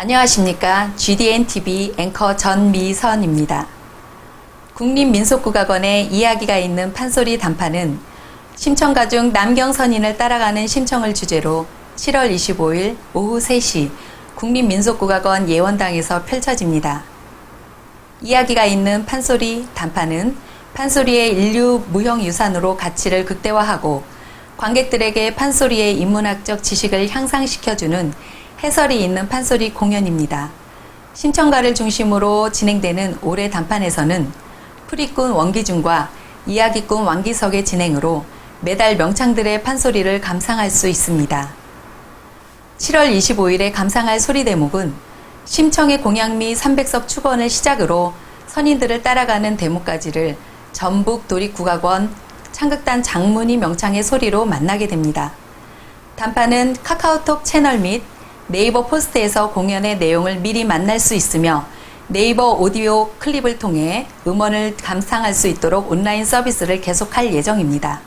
안녕하십니까. GDN-TV 앵커 전미선입니다. 국립민속국악원에 이야기가 있는 판소리 단판은 심청가 중 남경선인을 따라가는 심청을 주제로 7월 25일 오후 3시 국립민속국악원 예원당에서 펼쳐집니다. 이야기가 있는 판소리 단판은 판소리의 인류 무형 유산으로 가치를 극대화하고 관객들에게 판소리의 인문학적 지식을 향상시켜주는 해설이 있는 판소리 공연입니다. 심청가를 중심으로 진행되는 올해 단판에서는 풀이꾼 원기준과 이야기꾼 왕기석의 진행으로 매달 명창들의 판소리를 감상할 수 있습니다. 7월 25일에 감상할 소리 대목은 심청의 공양 미 300석 축원을 시작으로 선인들을 따라가는 대목까지를 전북 도립국악원 창극단 장문희 명창의 소리로 만나게 됩니다. 단판은 카카오톡 채널 및 네이버 포스트에서 공연의 내용을 미리 만날 수 있으며 네이버 오디오 클립을 통해 음원을 감상할 수 있도록 온라인 서비스를 계속할 예정입니다.